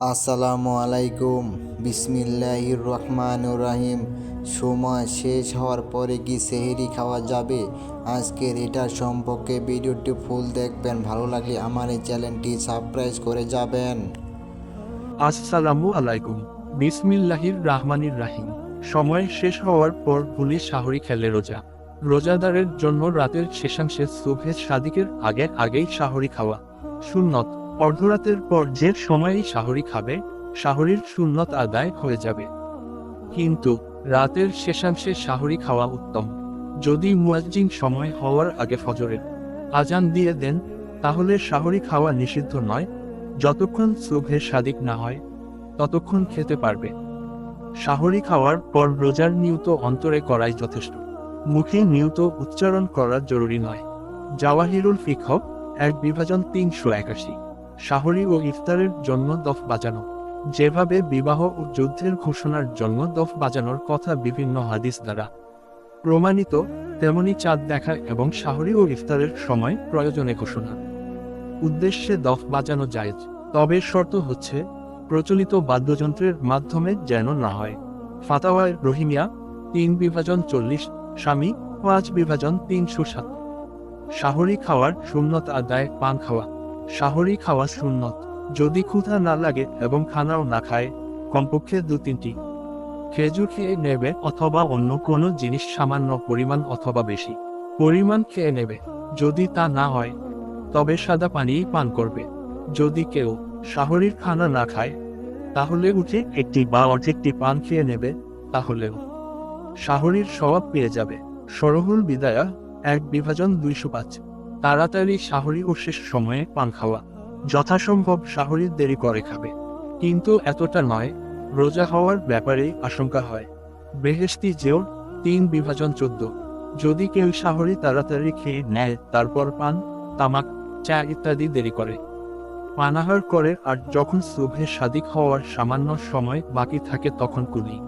আসসালামু আলাইকুম। বিসমিল্লাহির রহমানুর রাহিম। সময় শেষ হওয়ার পরে কি সেহেরি খাওয়া যাবে? আজকের এটার সম্পর্কে ভিডিওটি ফুল দেখবেন। ভালো লাগলে আমার এই চ্যানেলটি সাবস্ক্রাইব করে যাবেন। আসসালামু আলাইকুম। বিসমিল্লাহির রাহমানির রাহিম। সময় শেষ হওয়ার পর পুলিশ শাহরি খেলে রোজা। রোজাদারের জন্য রাতের শেষাংশে সুভে সাদিকের আগে আগেই শাহরি খাওয়া। সুন্নত। অর্ধরাতের পর যে সময়েই শাহরি খাবে, শাহরির সুন্নত আদায় হয়ে যাবে। কিন্তু রাতের শেষাংশে শাহরি খাওয়া উত্তম। যদি মুয়াজ্জিন সময় হওয়ার আগে ফজরের আজান দিয়ে দেন, তাহলে শাহরি খাওয়া নিষিদ্ধ নয়। যতক্ষণ সুভে সাদিক না হয়, ততক্ষণ খেতে পারবে। শাহরি খাওয়ার পর রোজার নিয়ত অন্তরে করাই যথেষ্ট। মুখে নিয়ত উচ্চারণ করা জরুরি নয়। জাওয়াহিরুল ফিকহ, এক বিভাজন তিনশো একাশি। শাহরি ও ইফতারের জন্য দফ বাজানো। যেভাবে বিবাহ ও যুদ্ধের ঘোষণার জন্য দফ বাজানোর কথা বিভিন্ন হাদিস দ্বারা প্রমাণিত, তেমনি চাঁদ দেখা এবং শাহরি ও ইফতারের সময় প্রয়োজনে ঘোষণা। উদ্দেশ্যে দফ বাজানো জায়েজ। তবে শর্ত হচ্ছে, প্রচলিত বাদ্যযন্ত্রের মাধ্যমে যেন না হয়। ফাতাওয়ায় রহিমিয়া তিন বিভাজন চল্লিশ, স্বামী, পাঁচ বিভাজন তিনশো সাত। শাহরি খাওয়ার শূন্যতা আদায়, পান খাওয়া। শাহরি খাওয়া সুন্নত। যদি ক্ষুধা না লাগে এবং খানাও না খায়, কমপক্ষে দু তিনটি। খেজুর খেয়ে নেবে অথবা অন্য কোনো জিনিস সামান্য পরিমাণ অথবা বেশি। পরিমাণ খেয়ে নেবে। যদি তা না হয়, তবে সাদা পানিই পান করবে। যদি কেউ শাহরির খানা না খায়, তাহলে উঠে একটি বা অর্ধেকটি পান খেয়ে নেবে, তাহলেও। শাহরির স্বভাব পেয়ে যাবে। সরহুল বিদায়া, এক বিভাজন দুইশো পাঁচ। তাড়াতাড়ি শাহরি ও শেষ সময়ে পান খাওয়া। যথাসম্ভব শাহরির দেরি করে খাবে। কিন্তু এতটা নয়, রোজা হওয়ার ব্যাপারে আশঙ্কা হয়। বেহেস্তি যেও তিন বিভাজন চোদ্দ। যদি কেউ শাহরি তাড়াতাড়ি খেয়ে নেয়, তারপর পান, তামাক, চা ইত্যাদি দেরি করে। পানাহার করে আর যখন সুভে সাদিক হওয়ার সামান্য সময় বাকি থাকে তখন কুলি।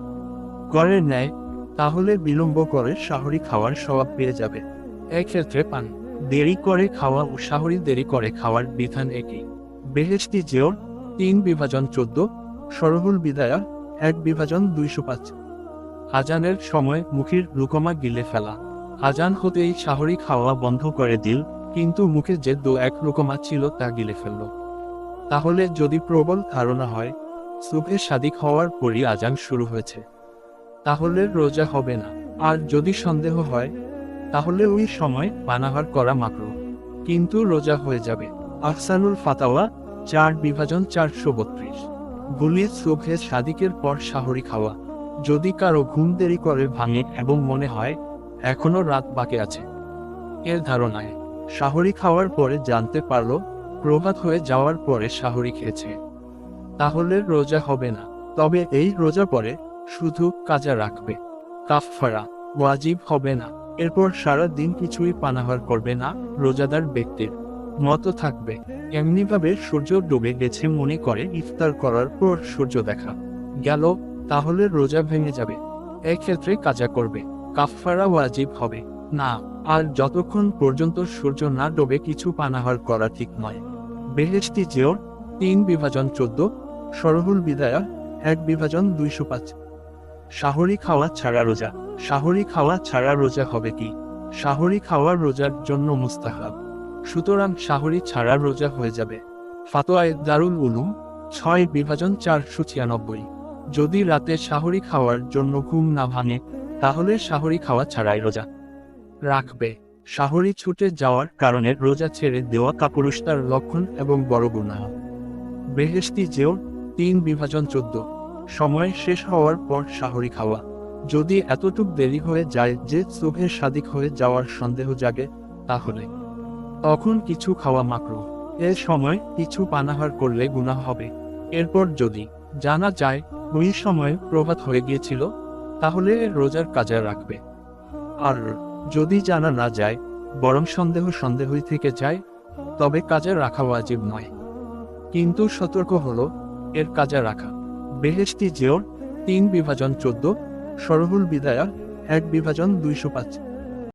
করে নেয়, তাহলে বিলম্ব করে শাহরি খাওয়ার স্বভাব পেয়ে যাবে। এক্ষেত্রে পান। দেরি করে খাওয়া ও শাহরি দেরি করে খাওয়ার বিধান একই। বেহেস্তি জেওর তিন বিভাজন চোদ্দ, সরহুল বিদায়া, এক বিভাজন দুইশো পাঁচ। আজানের সময় মুখের লুকমা গিলে ফেলা। আজান হতেই শাহরি খাওয়া বন্ধ করে দিল, কিন্তু মুখে যে দু এক রকমা ছিল তা গিলে ফেলল। তাহলে যদি প্রবল ধারণা হয় সুভে সাদিক হওয়ার পরই আজান শুরু হয়েছে। তাহলে রোজা হবে না। আর যদি সন্দেহ হয় তাহলে ওই সময় পানাহার করা মাকরু কিন্তু রোজা হয়ে যাবে। আহসানুল ফাতাওয়া, চার বিভাজন চারশো বত্রিশ। গুলির সুভে সাদিকের পর শাহরি খাওয়া। যদি কারও ঘুম দেরি করে, ভাঙে এবং মনে হয়, এখনও রাত বাকি আছে। এর ধারণায়, শাহরি খাওয়ার পরে জানতে পারল, প্রভাত হয়ে যাওয়ার পরে শাহরি খেয়েছে। তাহলে রোজা হবে না। তবে এই রোজা পরে শুধু কাজা রাখবে। কাফফারা, ওয়াজিব হবে না। এরপর সারা দিন কিছুই পানাহার করবে না রোজাদার ব্যক্তির মতো থাকবে। এমনিভাবে সূর্য ডুবে গেছে মনে করে ইফতার করার পর সূর্য দেখা গেল, তাহলে রোজা ভেঙে যাবে। এক্ষেত্রে কাজা করবে, কাফফারা ওয়াজিব হবে। না, আর যতক্ষণ পর্যন্ত সূর্য না ডোবে কিছু পানাহার করা ঠিক নয়। বেহেস্তি জেওর তিন বিভাজন চোদ্দ সরহুল বিদায়া, এক বিভাজন দুইশো পাঁচ। শাহরি খাওয়া ছাড়া রোজা। শাহরি খাওয়া ছাড়া রোজা হবে কি? শাহরি খাওয়া রোজার জন্য মুস্তাহাব। সুতরাং শাহরি ছাড়া রোজা হয়ে যাবে। ফাতোয়ায় দারুল উলুম, ছয় বিভাজন চারশো ছিয়ানব্বই। যদি রাতে শাহরি খাওয়ার জন্য ঘুম না ভাঙে, তাহলে শাহরি খাওয়া ছাড়াই রোজা রাখবে। শাহরি ছুটে যাওয়ার কারণে রোজা ছেড়ে দেওয়া কাপুরুষতার লক্ষণ এবং বড় গুনাহ। বেহেস্তি যেও তিন বিভাজন চোদ্দ। সময় শেষ হওয়ার পর শাহরি খাওয়া। যদি এতটুক দেরি হয়ে যায় যে সুভে সাদিক হয়ে যাওয়ার সন্দেহ জাগে, তাহলে? তখন কিছু খাওয়া মাকরু এ সময় কিছু পানাহার করলে গুনাহ হবে। এরপর যদি জানা যায় ওই সময় প্রভাত হয়ে গিয়েছিল, তাহলে রোজার কাজে রাখবে। আর যদি জানা না যায়, বরং সন্দেহ সন্দেহই থেকে যায়, তবে কাজে রাখা ওয়াজিব নয়। কিন্তু সতর্ক হলো, এর কাজে রাখা। বেহেস্তি জেওর তিন বিভাজন চোদ্দ সরহুল বিদায়া এক বিভাজন দুইশো পাঁচ।